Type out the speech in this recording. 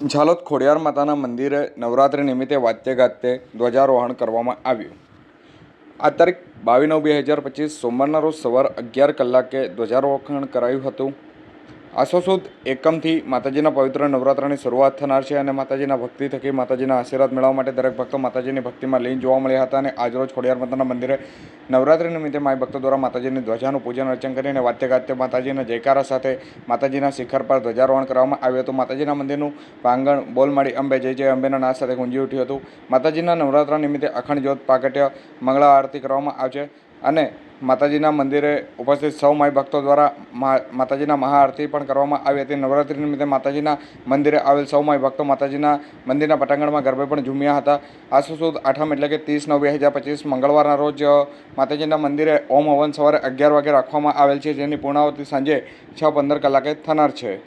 ઝાલોદ ખોડિયાર માતાના મંદિરે નવરાત્રિ નિમિત્તે વાત્ય ગાતે ધ્વજારોહણ કરવામાં આવ્યું. આ તારીખ બાવીસ નવ બે હજાર પચીસ સોમવારના રોજ સવાર અગિયાર કલાકે ધ્વજારોહણ કરાયું હતું. આસો સુદ એકમથી માતાજીના પવિત્ર નવરાત્રાની શરૂઆત થનાર છે અને માતાજીના ભક્તિ થકી માતાજીના આશીર્વાદ મેળવવા માટે દરેક ભક્તો માતાજીની ભક્તિમાં લઈને જોવા મળ્યા હતા અને આજરોજ ખોડિયાર માતાના મંદિરે નવરાત્રી નિમિત્તે માય ભક્તો દ્વારા માતાજીની ધ્વજાનું પૂજન અર્ચન કરીને વાદ્ય ગાત્ય માતાજીના જયકારા સાથે માતાજીના શિખર પર ધ્વજારોહણ કરવામાં આવ્યું હતું. માતાજીના મંદિરનું પ્રાંગણ બોલમાળી અંબે, જય જય અંબેના નાદ સાથે ગુંજી ઉઠ્યું હતું. માતાજીના નવરાત્રા નિમિત્તે અખંડ જ્યોત પ્રાગટ્ય મંગળા આરતી કરવામાં આવશે. અને માતાજીના મંદિરે ઉપસ્થિત સૌ માય ભક્તો દ્વારા માતાજીના મહાઆરતી પણ કરવામાં આવી હતી. નવરાત્રિ નિમિત્તે માતાજીના મંદિરે આવેલ સૌ માય ભક્તો માતાજીના મંદિરના પટાંગણમાં ગરબે પણ ઝૂમ્યા હતા. આ સુદ આઠમ એટલે કે ત્રીસ નવ બે હજાર પચીસ મંગળવારના રોજ માતાજીના મંદિરે ઓમ હવન સવારે અગિયાર વાગે રાખવામાં આવેલ છે. જેની પૂર્ણાવતી સાંજે છ પંદર કલાકે થનાર છે.